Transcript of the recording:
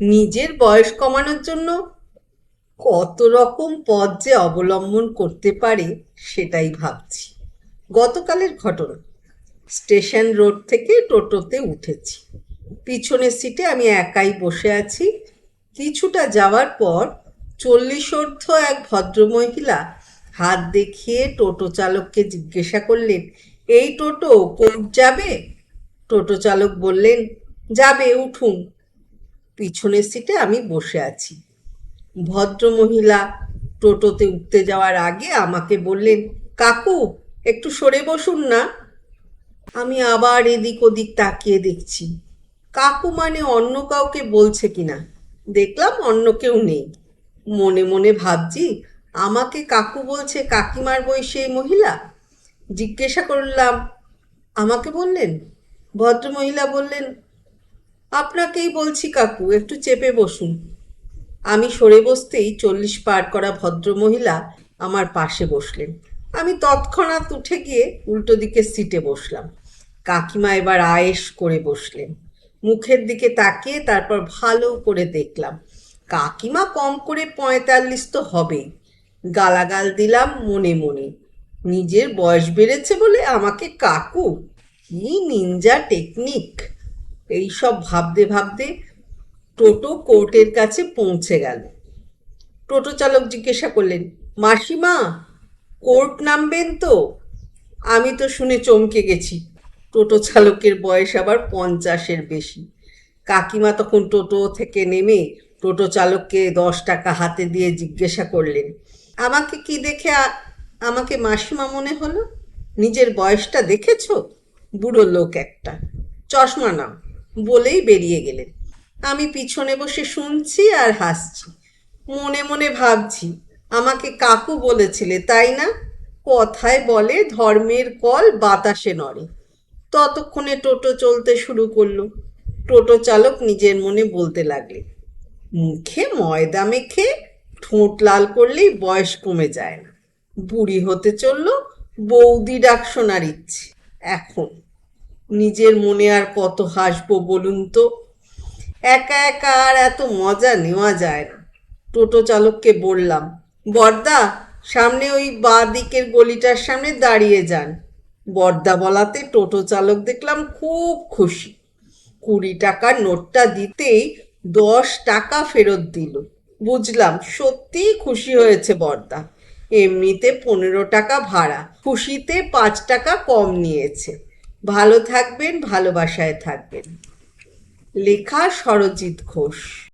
নিজের বয়স কমানোর জন্য কত রকম পথ যে অবলম্বন করতে পারে সেটাই ভাবছি। গতকালের ঘটনা। স্টেশন রোড থেকে টোটোতে উঠেছি। পিছনের সিটে আমি একাই বসে আছি। কিছুটা যাওয়ার পর চল্লিশোর্ধ এক ভদ্রমহিলা হাত দেখিয়ে টোটো চালককে জিজ্ঞাসা করলেন, এই টোটো কোর্ট যাবে? টোটো চালক বললেন, যাবে, উঠুন। পিছনের সিটে আমি বসে আছি। ভদ্রমহিলা টোটোতে উঠতে যাওয়ার আগে আমাকে বললেন, কাকু, একটু সরে বসুন না। আমি আবার এদিক ওদিক তাকিয়ে দেখছি। কাকু মানে অন্য কাউকে বলছে কিনা? দেখলাম অন্য কেউ নেই। মনে মনে ভাবছি, আমাকে কাকু বলছে কাকিমার বয়সী এই মহিলা? জিজ্ঞাসা করলাম, আমাকে বললেন? ভদ্রমহিলা বললেন আপনাকেই বলছি, কাকু, একটু চেপে বসুন। আমি সরে বসতেই চল্লিশ পার করা ভদ্রমহিলা আমার পাশে বসলেন। আমি তৎক্ষণাৎ উঠে গিয়ে উল্টো দিকে সিটে বসলাম। কাকিমা এবার আয়েস করে বসলেন। মুখের দিকে তাকিয়ে তারপর ভালো করে দেখলাম, কাকিমা কম করে পঁয়তাল্লিশ তো হবেই। গালাগাল দিলাম মনে মনে। নিজের বয়স বেড়েছে বলে আমাকে কাকু, কি নিনজা টেকনিক। এইসব ভাবতে ভাবতে টোটো কোর্টের কাছে পৌঁছে গেল। টোটো চালক জিজ্ঞাসা করলেন, মাসিমা, কোর্ট নামবেন তো? আমি তো শুনে চমকে গেছি। টোটো চালকের বয়স আবার পঞ্চাশের বেশি। কাকিমা তখন টোটো থেকে নেমে টোটো চালককে দশ টাকা হাতে দিয়ে জিজ্ঞাসা করলেন, আমাকে কি দেখে আমাকে মাসিমা মনে হলো? নিজের বয়সটা দেখেছ? বুড়ো লোক একটা। চশমা নাও। বলেই বেরিয়ে গেলেন। আমি পিছনে বসে শুনছি আর হাসছি। মনে মনে ভাবছি, আমাকে কাকু বলেছিলে, তাই না? কথায় বলে ধর্মের কল বাতাসে নড়ে। ততক্ষণে টোটো চলতে শুরু করল। টোটো চালক নিজের মনে বলতে লাগলে মুখে ময়দা মেখে ঠোঁট লাল করলেই বয়স কমে যায় না। বুড়ি হতে চলল, বৌদি ডাক শোনার ইচ্ছে। এখন নিজের মনে আর কত হাসবো বলুন তো? একা একা আর এত মজা নেওয়া যায় না। টোটো চালককে বললাম, বর্দা, সামনে ওই বাঁ দিকের গলিটার সামনে দাঁড়িয়ে যান। বর্দা বলাতে টোটো চালক দেখলাম খুব খুশি। কুড়ি টাকার নোটটা দিতেই দশ টাকা ফেরত দিল। বুঝলাম সত্যিই খুশি হয়েছে বর্দা। এমনিতে পনেরো টাকা ভাড়া, খুশিতে পাঁচ টাকা কম নিয়েছে। ভালো থাকবেন ভালোবাসায় থাকবেন। লেখা সরজিৎ ঘোষ।